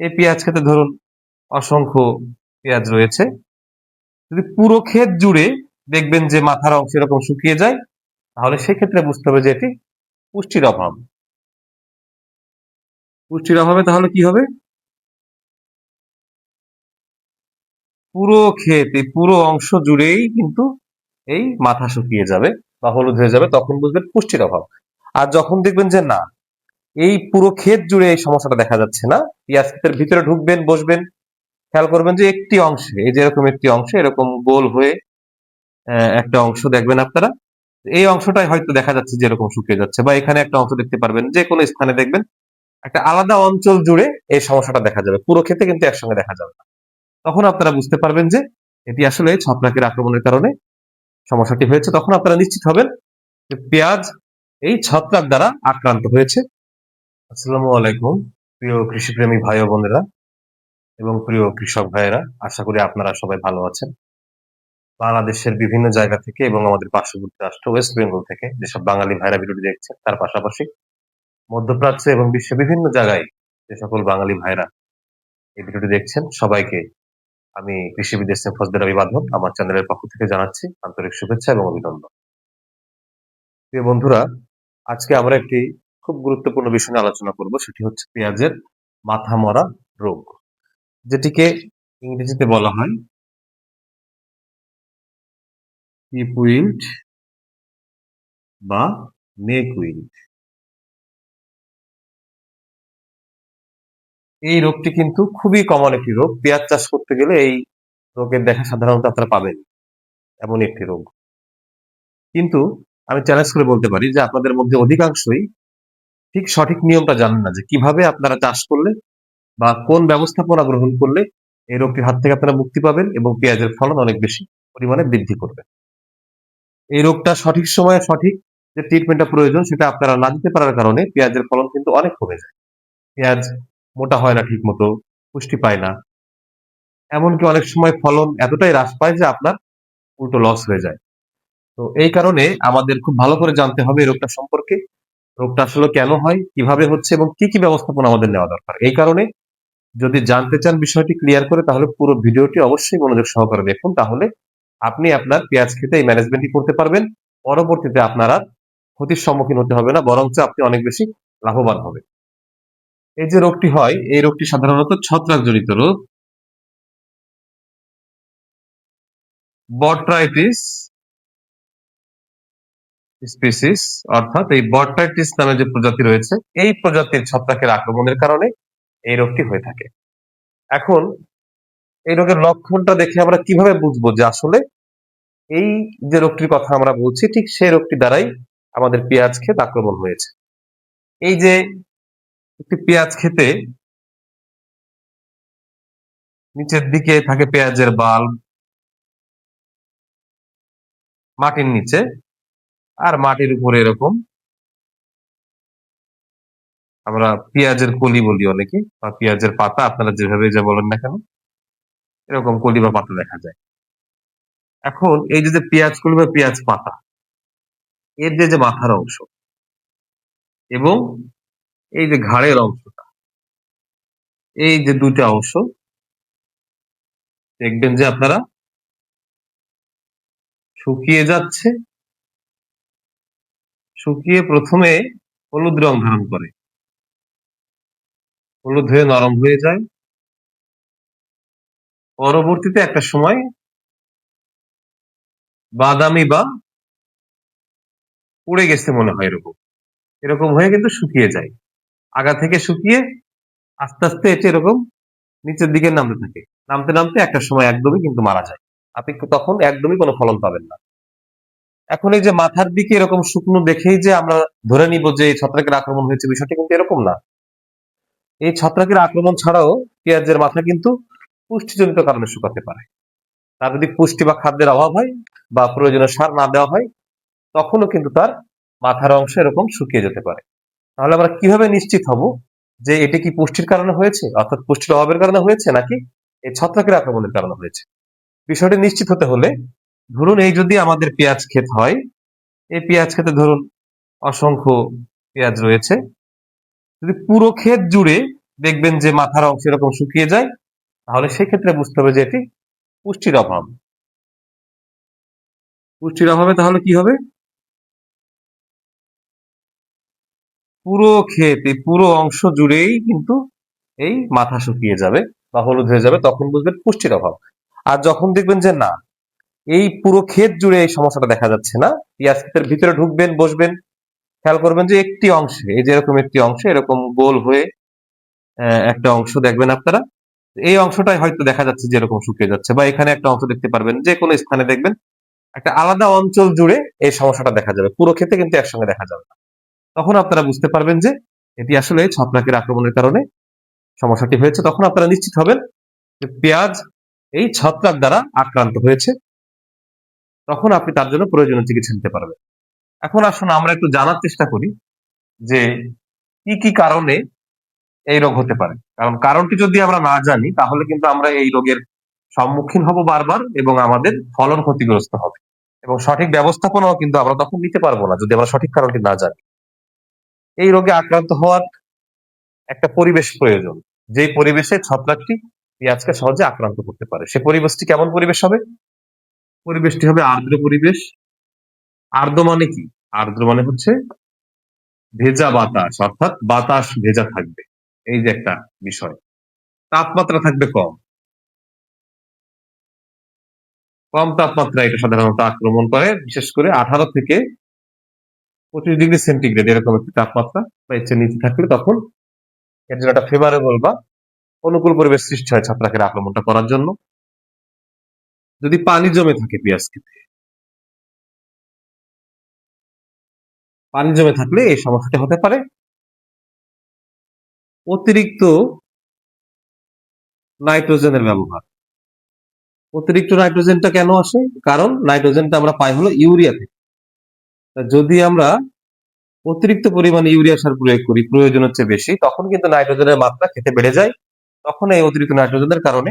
এই পেঁয়াজ খেতে ধরুন অসংখ্য পেঁয়াজ রয়েছে। যদি পুরো ক্ষেত জুড়ে দেখবেন যে মাথার অংশ এরকম শুকিয়ে যায়, তাহলে সেক্ষেত্রে বুঝতে হবে যে এটি পুষ্টির অভাব। পুষ্টির অভাবে তাহলে কি হবে? পুরো ক্ষেত, এই পুরো অংশ জুড়েই কিন্তু এই মাথা শুকিয়ে যাবে বা হলুদ হয়ে যাবে, তখন বুঝবেন পুষ্টির অভাব। আর যখন দেখবেন যে না এই পুরো ক্ষেত জুড়ে এই সমস্যাটা দেখা যাচ্ছে না। পেঁয়াজ ক্ষেতের ভিতরে ঢুকবেন, বসবেন। খেয়াল করবেন যে একটি অংশে, এই যে এরকম একটি অংশে, এরকম গোল হয়ে একটা অংশ দেখবেন আপনারা। এই অংশটাই হয়তো দেখা যাচ্ছে যে এরকম শুকিয়ে যাচ্ছে বা এখানে একটা অংশ দেখতে পারবেন, যে কোনো স্থানে দেখবেন একটা আলাদা অঞ্চল জুড়ে এই সমস্যাটা দেখা যাবে। পুরো ক্ষেতে কিন্তু একসঙ্গে দেখা যাবে না। তখন আপনারা বুঝতে পারবেন যে এটি আসলে ছত্রাকের আক্রমণের কারণে সমস্যাটি হয়েছে। তখন আপনারা নিশ্চিত হবেন যে পেঁয়াজ এই ছত্রাক দ্বারা আক্রান্ত হয়েছে। আসসালামু আলাইকুম। প্রিয় কৃষিপ্রেমী ভাই ও বোনেরা এবং প্রিয় কৃষক ভাইয়েরা, আশা করি আপনারা সবাই ভালো আছেন। বাংলাদেশের বিভিন্ন জায়গা থেকে এবং আমাদের পার্শ্ববর্তী রাষ্ট্র, ওয়েস্ট বেঙ্গল থেকে যেসব বাঙালি ভাইরা ভিডিওটি দেখছেন, তার পাশাপাশি মধ্যপ্রাচ্যে এবং বিশ্বের বিভিন্ন জায়গায় যে সকল বাঙালি ভাইরা এই ভিডিওটি দেখছেন, সবাইকে আমি কৃষিবিদ এস ফজদের অভিবাদন আমার চ্যানেলের পক্ষ থেকে জানাচ্ছি আন্তরিক শুভেচ্ছা এবং অভিনন্দন। প্রিয় বন্ধুরা, আজকে আমরা একটি খুব গুরুত্বপূর্ণ বিষয় নিয়ে আলোচনা করব, সেটি হচ্ছে পেঁয়াজের মাথা মরা রোগ, যেটিকে ইংরেজিতে বলা হয় হিপ উইল্ট বা নেক উইল্ট এই রোগটি কিন্তু খুবই কমন একটি রোগ, পেঁয়াজ চাষ করতে গেলে এই রোগের দেখা সাধারণত আপনারা পাবেন এমন একটি রোগ। কিন্তু আমি চ্যালেঞ্জ করে বলতে পারি যে আপনাদের মধ্যে অধিকাংশই ঠিক সঠিক নিয়মটা জানেন না যে কীভাবে আপনারা চাষ করলে বা কোন ব্যবস্থাপনা গ্রহণ করলে এই রোগটির হাত থেকে আপনারা মুক্তি পাবেন এবং পেঁয়াজের ফলন অনেক বেশি পরিমাণে বৃদ্ধি করবে। এই রোগটা সঠিক সময়ে সঠিক যে ট্রিটমেন্টটা প্রয়োজন সেটা আপনারা না দিতে পারার কারণে পেঁয়াজের ফলন কিন্তু অনেক কমে যায়। পেঁয়াজ মোটা হয় না ঠিক মতো পুষ্টি পায় না। এমনকি অনেক সময় ফলন এতটাই হ্রাস পায় যে আপনার উল্টো লস হয়ে যায়। তো এই কারণে আমাদের খুব ভালো করে জানতে হবে এই রোগটা সম্পর্কে। রোগটা আসলে কেন হয়, কীভাবে হচ্ছে এবং কি কি ব্যবস্থাপনা আমাদের নেওয়া দরকার? এই কারণে যদি জানতে চান বিষয়টি ক্লিয়ার করে, তাহলে পুরো ভিডিওটি অবশ্যই মনোযোগ সহকারে দেখুন। তাহলে আপনি আপনার পেঁয়াজ খেতে এই ম্যানেজমেন্টই করতে পারবেন। পরবর্তীতে আপনারা ক্ষতির সম্মুখীন হতে হবে না, বরঞ্চ আপনি অনেক বেশি লাভবান হবে এই যে রোগটি হয়, এই রোগটি সাধারণত ছত্রাক জনিত রোগ। বট্রাইটিস স্পিসিস অর্থাৎ এই বট্রাইটিস নামে যে প্রজাতি রয়েছে, এই প্রজাতির ছত্রাকের আক্রমণের কারণে এই রোগটি হয়ে থাকে। এখন এই রোগের লক্ষণটা দেখে আমরা কীভাবে বুঝব যে আসলে এই যে রোগটির কথা আমরা বলছি, ঠিক সেই রোগটি দ্বারাই আমাদের পেঁয়াজ ক্ষেত আক্রমণ হয়েছে। এই যে একটি পেঁয়াজ খেতে নিচের দিকে থাকে পেঁয়াজের বাল্ব মাটির নিচে আর মাটির উপরে এরকম আমরা পেঁয়াজের কলি বলি অনেকে, বা পেঁয়াজের পাতা, আপনারা যেভাবে যা বলেন না কেন, এরকম কলি বা পাতা দেখা যায়। এখন এই যে পেঁয়াজ কলি বা পেঁয়াজ পাতা, এর যে যে মাথার অংশ এবং এই যে ঘাড়ের অংশটা, এই যে দুটা অংশ, দেখবেন যে আপনারা শুকিয়ে যাচ্ছে শুকিয়ে প্রথমে হলুদ রং ধারণ করে। হলুদ হয়ে নরম হয়ে যায়। পরবর্তীতে একটা সময় বাদামি বা পুড়ে গেছে মনে হয় এরকম। এরকম হয়ে কিন্তু শুকিয়ে যায়। আগা থেকে শুকিয়ে আস্তে আস্তে এটি এরকম নিচের দিকে নামতে থাকে। নামতে নামতে একটা সময় একদমই কিন্তু মারা যায়। আপনি তখন একদমই কোনো ফলন পাবেন না। এখন এই যে মাথার দিকে এরকম শুকনো দেখেই যে আমরা ধরে নিব যে এই ছত্রাকের আক্রমণ হয়েছে, বিষয়টা কিন্তু এরকম না। এই ছত্রাকের আক্রমণ ছাড়াও পেঁয়াজের মাথা কিন্তু পুষ্টিজনিত কারণে শুকাতে পারে। তার যদি পুষ্টি বা খাদ্যের অভাব হয় বা প্রয়োজনীয় সার না দেওয়া হয়, তখনও কিন্তু তার মাথার অংশ এরকম শুকিয়ে যেতে পারে। তাহলে আমরা কীভাবে নিশ্চিত হব যে এটি কি পুষ্টির কারণে হয়েছে, অর্থাৎ পুষ্টির অভাবের কারণে হয়েছে নাকি এই ছত্রাকের আক্রমণের কারণে হয়েছে? বিষয়টি নিশ্চিত হতে হলে ধরুন এই যদি আমাদের পেঁয়াজ ক্ষেত হয় এই পেঁয়াজ খেতে ধরুন অসংখ্য পেঁয়াজ রয়েছে। যদি পুরো ক্ষেত জুড়ে দেখবেন যে মাথার অংশ এরকম শুকিয়ে যায় তাহলে সেক্ষেত্রে বুঝতে হবে যে এটি পুষ্টির অভাব। পুষ্টির অভাবে তাহলে কি হবে? পুরো ক্ষেত এই পুরো অংশ জুড়েই কিন্তু এই মাথা শুকিয়ে যাবে বা হলুদ হয়ে যাবে তখন বুঝবেন পুষ্টির অভাব। আর যখন দেখবেন যে না এই পুরো ক্ষেত জুড়ে এই সমস্যাটা দেখা যাচ্ছে না। পেঁয়াজ ক্ষেতের ভিতরে ঢুকবেন, বসবেন। খেয়াল করবেন যে একটি অংশে, এই যে এরকম একটি অংশে, এরকম গোল হয়ে একটা অংশ দেখবেন আপনারা। এই অংশটাই হয়তো দেখা যাচ্ছে যে এরকম শুকিয়ে যাচ্ছে বা এখানে একটা অংশ দেখতে পারবেন, যে কোনো স্থানে দেখবেন একটা আলাদা অঞ্চল জুড়ে এই সমস্যাটা দেখা যাবে। পুরো ক্ষেতে কিন্তু একসঙ্গে দেখা যাবে না। তখন আপনারা বুঝতে পারবেন যে এটি আসলে ছত্রাকের আক্রমণের কারণে সমস্যাটি হয়েছে। তখন আপনারা নিশ্চিত হবেন যে পেঁয়াজ এই ছত্রাক দ্বারা আক্রান্ত হয়েছে। তখন আপনি তার জন্য প্রয়োজনীয় চিকিৎসা নিতে পারবেন। এখন আসুন আমরা একটু জানার চেষ্টা করি যে কি কি কারণে এই রোগ হতে পারে। কারণ কারণটি যদি আমরা না জানি, তাহলে কিন্তু আমরা এই রোগের সম্মুখীন হব বারবার এবং আমাদের ফলন ক্ষতিগ্রস্ত হবে। এবং সঠিক ব্যবস্থাপনাও কিন্তু আমরা তখন নিতে পারব না যদি আমরা সঠিক কারণটি না জানি। এই রোগে আক্রান্ত হওয়ার একটা পরিবেশ প্রয়োজন। যে পরিবেশে ছত্রাকটি পেঁয়াজকে সহজে আক্রান্ত করতে পারে। সে পরিবেশটি কেমন পরিবেশ হবে? পরিবেশটি হবে আর্দ্র পরিবেশ। আর্দ্র মানে কি? আর্দ্র মানে হচ্ছে ভেজা বাতাস, অর্থাৎ বাতাস ভেজা থাকবে। এই যে একটা বিষয়। তাপমাত্রা থাকবে কম। কম তাপমাত্রা এটা সাধারণত আক্রমণ করে, বিশেষ করে আঠারো থেকে পঁচিশ ডিগ্রি সেন্টিগ্রেড এরকম একটি তাপমাত্রা বা এর নিচে থাকলে তখন এর জন্য একটা ফেভারেবল বা অনুকূল পরিবেশ সৃষ্টি হয় ছত্রাকের আক্রমণটা করার জন্য। যদি পানি জমে থাকে পেঁয়াজ খেতে পানি জমে থাকলে এই সমস্যাটি হতে পারে। অতিরিক্ত নাইট্রোজেনের ব্যবহার। অতিরিক্ত নাইট্রোজেনটা কেন আসে? কারণ নাইট্রোজেনটা আমরা পাই হলো ইউরিয়া থেকে। যদি আমরা অতিরিক্ত পরিমাণে ইউরিয়া সার প্রয়োগ করি, প্রয়োজন হচ্ছে বেশি, তখন কিন্তু নাইট্রোজেনের মাত্রা খেতে বেড়ে যায়। তখন এই অতিরিক্ত নাইট্রোজেনের কারণে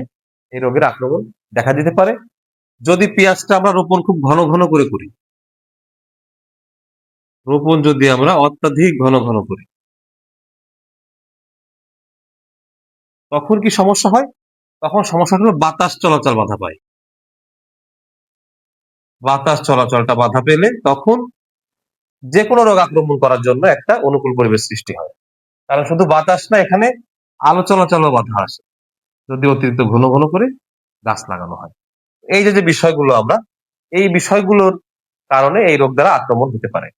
এই রোগের আক্রমণ দেখা দিতে পারে। যদি পেঁয়াজটা আমরা রোপণ খুব ঘন ঘন করে করি, রোপণ যদি আমরা অত্যাধিক ঘন ঘন করি, তখন কি সমস্যা হয়? তখন সমস্যা হলো বাতাস চলাচল বাধা পায়। বাতাস চলাচলটা বাধা পেলে তখন যে কোনো রোগ আক্রমণ করার জন্য একটা অনুকূল পরিবেশ সৃষ্টি হয়। কারণ শুধু বাতাস না, এখানে আলো চলাচলও বাধা আসে। যদি অতিরিক্ত ঘন ঘন করে গাছ লাগানো হয়। এই যে যে বিষয়গুলো আমরা, এই বিষয়গুলোর কারণে এই রোগ দ্বারা আক্রমণ হতে পারে।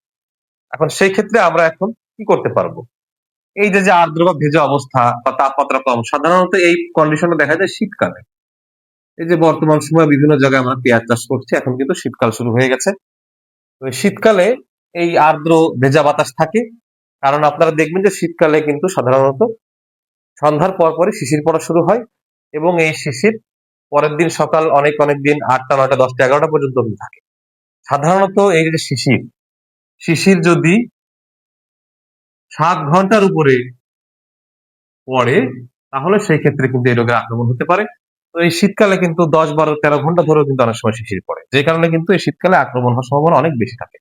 এখন সেই ক্ষেত্রে আমরা এখন কি করতে পারব? এই যে যে আর্দ্র বা ভেজা অবস্থা বা তাপমাত্রা কম, সাধারণত এই কন্ডিশনে দেখা যায় শীতকালে। এই যে, বর্তমান সময়ে বিভিন্ন জায়গায় আমরা পেঁয়াজ চাষ করছি, এখন কিন্তু শীতকাল শুরু হয়ে গেছে। শীতকালে এই আর্দ্র ভেজা বাতাস থাকে, কারণ আপনারা দেখবেন যে শীতকালে কিন্তু সাধারণত সন্ধ্যার পর পরে শিশির পড়া শুরু হয় এবং এই শিশির পরের দিন সকাল অনেক অনেক দিন আটটা, নয়টা, দশটা, এগারোটা পর্যন্ত থাকে। সাধারণত এই যে শিশির শিশির যদি সাত ঘণ্টার উপরে পড়ে, তাহলে সেই ক্ষেত্রে কিন্তু এই রোগের আক্রমণ হতে পারে। তো এই শীতকালে কিন্তু দশ, বারো, তেরো ঘণ্টা ধরেও কিন্তু অনেক সময় শিশির পড়ে। যে কারণে কিন্তু এই শীতকালে আক্রমণ হওয়ার সম্ভাবনা অনেক বেশি থাকে।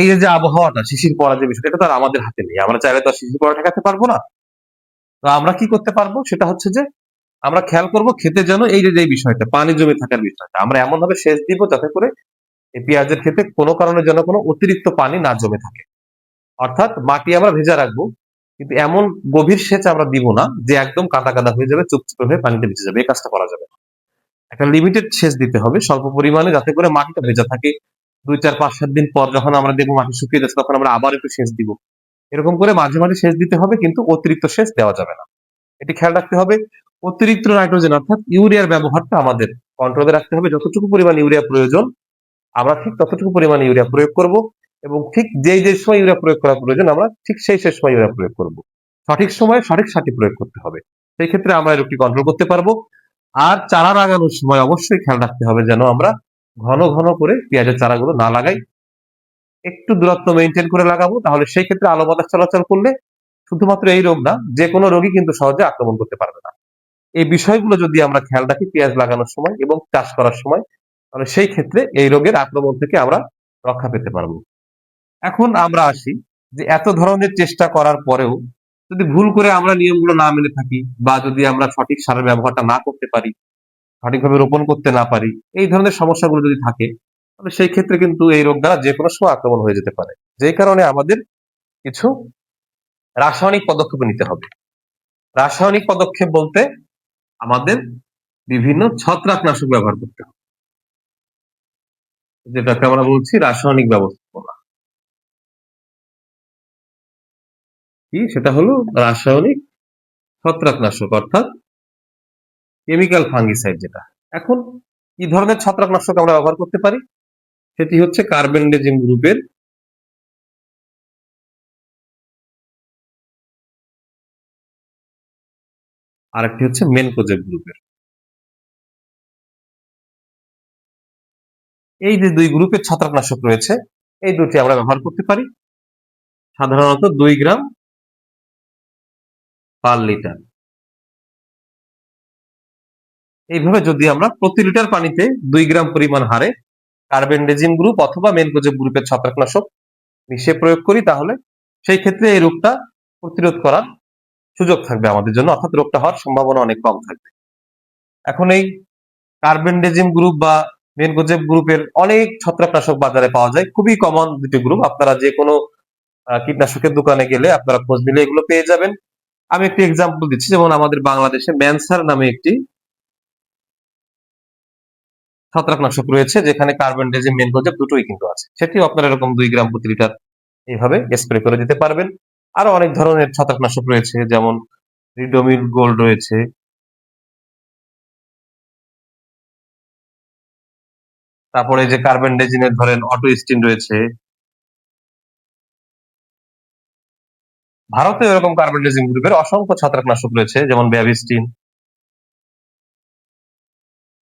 এই যে আবহাওয়াটা, শিশির পড়া যে বিষয়টা, এটা তো আর আমাদের হাতে নেই। আমরা চাইলে তো শিশির পড়া ঠেকাতে পারব না। তো আমরা কি করতে পারব? সেটা হচ্ছে যে আমরা খেয়াল করব খেতে যেন এই যে বিষয়টা, পানি জমে থাকার বিষয়টা, আমরা এমন ভাবে সেচ দিব যাতে করে এই পেঁয়াজের ক্ষেতে কোনো কারণে যেন কোনো অতিরিক্ত পানি না জমে থাকে। অর্থাৎ মাটি আমরা ভেজা রাখব, কিন্তু এমন গভীর সেচ আমরা দিব না যে একদম কাদা কাদা হয়ে যাবে, চুপচুপে হয়ে পানিতে ভিজে যাবে, এই কাজটা করা যাবে। একটা লিমিটেড সেচ দিতে হবে, স্বল্প পরিমাণে যাতে করে মাটিটা ভেজা থাকে। দুই, চার, পাঁচ, সাত দিন পর যখন আমরা দেখব মাটি শুকিয়ে যাচ্ছে, তখন আমরা আবার একটু সেচ দিব। এরকম করে মাঝে মাঝে সেচ দিতে হবে, কিন্তু অতিরিক্ত সেচ দেওয়া যাবে না। এটি খেয়াল রাখতে হবে অতিরিক্ত নাইট্রোজেন অর্থাৎ ইউরিয়ার ব্যবহারটা আমাদের কন্ট্রোলে রাখতে হবে। যতটুকু পরিমাণ ইউরিয়া প্রয়োজন, আমরা ঠিক ততটুকু পরিমাণ ইউরিয়া প্রয়োগ করব এবং ঠিক যেই যে সময় ইউরিয়া প্রয়োগ করা প্রয়োজন, আমরা ঠিক সেই সেই সময় ইউরিয়া প্রয়োগ করব। সঠিক সময়ে সঠিক সারটি প্রয়োগ করতে হবে। সেই ক্ষেত্রে আমরা রোগটি কন্ট্রোল করতে পারব। আর চারা লাগানোর সময় অবশ্যই খেয়াল রাখতে হবে যেন আমরা ঘন ঘন করে পেঁয়াজের চারাগুলো না লাগাই। একটু দূরত্ব মেনটেন করে লাগাবো, তাহলে সেই ক্ষেত্রে আলো বাতাস চলাচল করলে শুধুমাত্র এই রোগ না যে কোনো রোগী কিন্তু সহজে আক্রমণ করতে পারবে না। এই বিষয়গুলো যদি আমরা খেয়াল রাখি পেঁয়াজ লাগানোর সময় এবং চাষ করার সময়, তাহলে সেই ক্ষেত্রে এই রোগের আক্রমণ থেকে আমরা রক্ষা পেতে পারব। এখন আমরা আসি যে এত ধরনের চেষ্টা করার পরেও যদি ভুল করে আমরা নিয়মগুলো না মেনে থাকি বা যদি আমরা সঠিক সারের ব্যবহারটা না করতে পারি, সঠিকভাবে রোপণ করতে না পারি, এই ধরনের সমস্যাগুলো যদি থাকে, তাহলে সেই ক্ষেত্রে কিন্তু এই রোগ দ্বারা যে কোনো সময় আক্রমণ হয়ে যেতে পারে। যে কারণে আমাদের কিছু রাসায়নিক পদক্ষেপ নিতে হবে। রাসায়নিক পদক্ষেপ বলতে আমাদের বিভিন্ন ছত্রাকনাশক ব্যবহার করতে হবে। যেটাকে আমরা বলছি রাসায়নিক ব্যবস্থাপনা। কি? সেটা হলো রাসায়নিক ছত্রাকনাশক, অর্থাৎ কেমিক্যাল ফাঙ্গিসাইড যেটা। এখন কি ধরনের ছত্রাকনাশক আমরা ব্যবহার করতে পারি? সেটি হচ্ছে কার্বেন্ডেজিম গ্রুপের আরেকটি হচ্ছে মেনকোজেব গ্রুপের এই যে দুই গ্রুপের ছত্রাকনাশক রয়েছে, এই দুটি আমরা ব্যবহার করতে পারি। সাধারণত দুই গ্রাম পার লিটার। এইভাবে যদি আমরা প্রতি লিটার পানিতে দুই গ্রাম পরিমাণ হারে কার্বেন্ডেজিম গ্রুপ অথবা মেনকোজেব গ্রুপের ছত্রাকনাশক মিশিয়ে প্রয়োগ করি, তাহলে সেই ক্ষেত্রে এই রোগটা প্রতিরোধ করার সুযোগ থাকবে আমাদের জন্য, অর্থাৎ রোগটা হওয়ার সম্ভাবনা অনেক কম থাকবে। এখন এই কার্বেন্ডেজিম গ্রুপ বা মেনকোজেব গ্রুপের অনেক ছত্রাকনাশক বাজারে পাওয়া যায়, খুবই কমন দুটি গ্রুপ আপনারা যে কোনো কীটনাশকের দোকানে গেলে আপনারা খোঁজ নিলে এগুলো পেয়ে যাবেন। আমি একটি এক্সাম্পল দিচ্ছি, যেমন আমাদের বাংলাদেশে ম্যানসার নামে একটি ছত্রাকনাশক রয়েছে, যেখানে কার্বেন্ডেজিম মেনকোজেব দুটোই কিন্তু আছে। সেটিও আপনারা এরকম দুই গ্রাম প্রতি লিটার এইভাবে স্প্রে করে দিতে পারবেন। আরও অনেক ধরনের ছত্রাকনাশক রয়েছে, যেমন রিডোমিল গোল্ড রয়েছে। তারপরে যে কার্বেন্ডেজিনের ধরেন অটো স্টিন রয়েছে। ভারতে এরকম কার্বেন্ডেজিম গ্রুপের অসংখ্য ছত্রাকনাশক রয়েছে, যেমন ব্যাভিস্টিন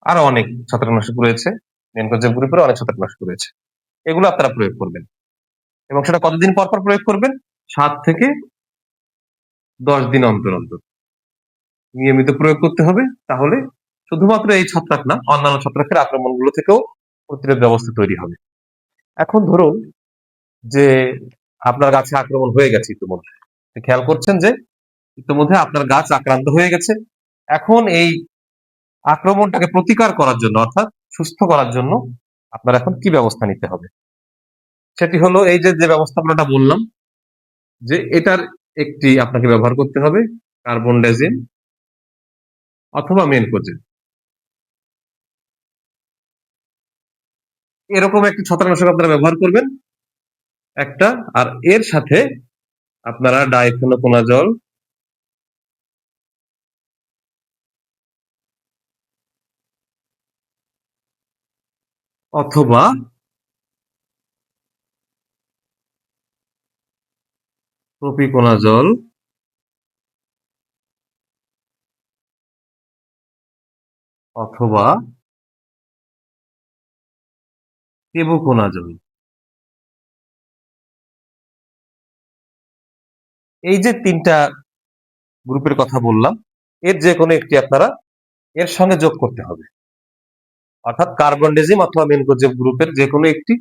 আরও অনেক ছত্রাকনাশক রয়েছে। মেনকোজেব গ্রুপের অনেক ছত্রাকনাশক রয়েছে। এগুলো আপনারা প্রয়োগ করবেন। এবং সেটা কতদিন পর পর প্রয়োগ করবেন? সাত থেকে দশ দিন অন্তর অন্তর। নিয়মিত প্রয়োগ করতে হবে, তাহলে শুধুমাত্র এই ছত্রাক না, অন্যান্য ছত্রাকের আক্রমণগুলো থেকেও প্রতিরোধ ব্যবস্থা তৈরি হবে। এখন ধরুন যে আপনার গাছে আক্রমণ হয়ে গেছে ইতিমধ্যে। খেয়াল করছেন যে ইতিমধ্যে আপনার গাছ আক্রান্ত হয়ে গেছে। এখন এই আক্রমণটাকে প্রতিকার করার জন্য, অর্থাৎ সুস্থ করার জন্য আপনার এখন কি ব্যবস্থা নিতে হবে? সেটি হলো এই যে যে ব্যবস্থাপনাটা বললাম যে এটার একটি আপনাকে ব্যবহার করতে হবে কার্বন ডাইজিন অথবা মেনকোজেন এরকম একটি ছত্রাকনাশক আপনারা ব্যবহার করবেন। একটা, আর এর সাথে আপনারা ডাইফেনোকোনাজল অথবা প্রপিকোনাজল অথবা টেবুকোনাজল এই যে তিনটা গ্রুপের কথা বললাম, এর যে কোনো একটি আপনারা এর সঙ্গে যোগ করতে হবে। অর্থাৎ কার্বনডেজিম অথবা মেনকোজেব গ্রুপের যে কোনো একটি,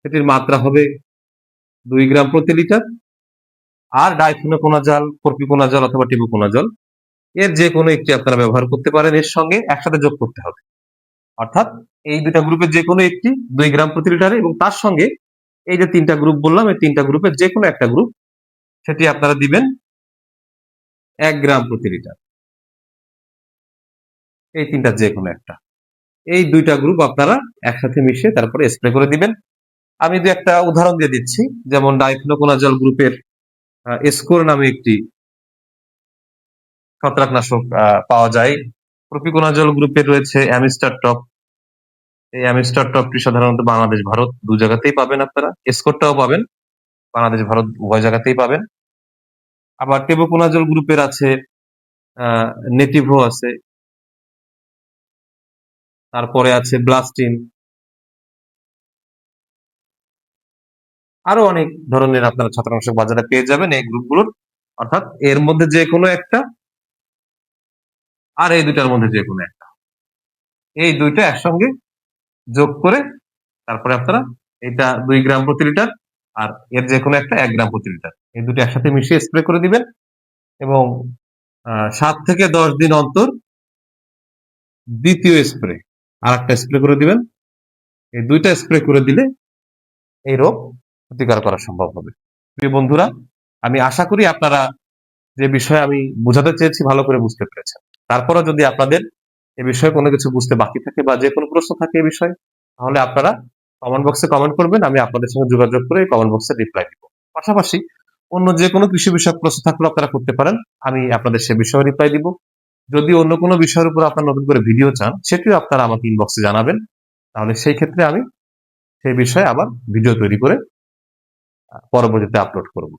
সেটির মাত্রা হবে দুই গ্রাম প্রতি লিটার। আর ডাইফেনোকোনাজল প্রপিকোনাজল অথবা টিবুকোনাজল এর যে কোনো একটি আপনারা ব্যবহার করতে পারেন, এর সঙ্গে একসাথে যোগ করতে হবে। অর্থাৎ এই দুটা গ্রুপের যে কোনো একটি দুই গ্রাম প্রতি লিটারে এবং তার সঙ্গে এই যে তিনটা গ্রুপ বললাম, এই তিনটা গ্রুপের যে কোনো একটা গ্রুপ, সেটি আপনারা দিবেন এক গ্রাম প্রতি লিটার। এই তিনটা যে কোনো একটা। এই দুইটা গ্রুপ আপনারা একসাথে মিশিয়ে তারপরে স্প্রে করে দিবেন। আমি দু একটা উদাহরণ দিয়ে দিচ্ছি, যেমন ডাইফ্লোকোনাজল গ্রুপের স্কোর নামে একটি ছত্রাকনাশক পাওয়া যায়। প্রপিকোনাজল গ্রুপে রয়েছে অ্যামিস্টার টপ। এই অ্যামিস্টার টপটি সাধারণত বাংলাদেশ, ভারত দু জায়গাতেই পাবেন আপনারা। স্কোরটাও পাবেন। বাংলাদেশ, ভারত উভয় জায়গাতেই পাবেন। আবার টেবোকোনাজল গ্রুপের আছে নেটিভো আছে। তারপরে আছে ব্লাস্টিন। আরও অনেক ধরনের আপনারা ছত্রাকনাশক বাজারে পেয়ে যাবেন এই গ্রুপগুলোর। অর্থাৎ এর মধ্যে যে কোনো একটা আর এই দুইটার মধ্যে যে কোনো একটা। এই দুইটা একসঙ্গে যোগ করে তারপরে আপনারা এটা দুই গ্রাম প্রতি লিটার আর এর যে কোনো একটা এক গ্রাম প্রতি লিটার। এই দুটো একসাথে মিশিয়ে স্প্রে করে দিবেন এবং সাত থেকে দশ দিন অন্তর দ্বিতীয় স্প্রে আর একটা স্প্রে করে দিবেন। এই দুইটা স্প্রে করে দিলে এই রোগ প্রতিকার করা সম্ভব হবে। প্রিয় বন্ধুরা, আমি আশা করি আপনারা যে বিষয়ে আমি বোঝাতে চেয়েছি ভালো করে বুঝতে পেরেছেন। তারপরে যদি আপনাদের এ বিষয়ে কোনো কিছু বুঝতে বাকি থাকে বা যে কোনো প্রশ্ন থাকে এ বিষয়ে, তাহলে আপনারা কমেন্ট বক্সে কমেন্ট করবেন, আমি আপনাদের সঙ্গে যোগাযোগ করে কমেন্ট বক্সে রিপ্লাই দিব। পাশাপাশি অন্য যে কোনো কৃষি বিষয়ক প্রশ্ন থাকলে আপনারা করতে পারেন, আমি আপনাদের সে বিষয়ে রিপ্লাই দিব। যদি অন্য কোনো বিষয়ের উপর আপনারা নতুন করে ভিডিও চান, সেটিও আপনারা আমাকে ইনবক্সে জানাবেন। তাহলে সেই ক্ষেত্রে আমি সেই বিষয়ে আবার ভিডিও তৈরি করে পরবর্তীতে আপলোড করব।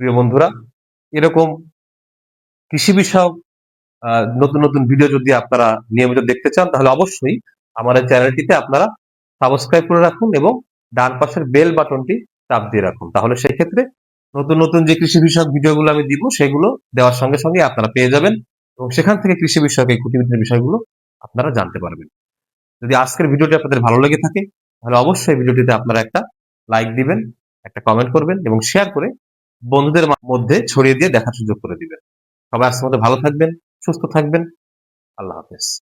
প্রিয় বন্ধুরা, এরকম কৃষি বিষয়ক নতুন নতুন ভিডিও যদি আপনারা নিয়মিত দেখতে চান, তাহলে অবশ্যই আমার চ্যানেলটিতে আপনারা সাবস্ক্রাইব করে রাখুন এবং ডান পাশের বেল বাটনটি চাপ দিয়ে রাখুন। তাহলে সেই ক্ষেত্রে নতুন নতুন যে কৃষি বিষয়ক ভিডিওগুলো আমি দিব, সেগুলো দেওয়ার সঙ্গে সঙ্গে আপনারা পেয়ে যাবেন এবং সেখান থেকে কৃষি বিষয়ক, এই খুঁটিনাটি বিষয়গুলো আপনারা জানতে পারবেন। যদি আজকের ভিডিওটি আপনাদের ভালো লেগে থাকে, তাহলে অবশ্যই ভিডিওটিতে আপনারা একটা লাইক দিবেন একটা কমেন্ট করবেন এবং শেয়ার করে বন্ধুদের মধ্যে ছড়িয়ে দিয়ে দেখার সুযোগ করে দিবেন। সবাই আজকের মধ্যে ভালো থাকবেন, সুস্থ থাকবেন। আল্লাহ হাফেজ।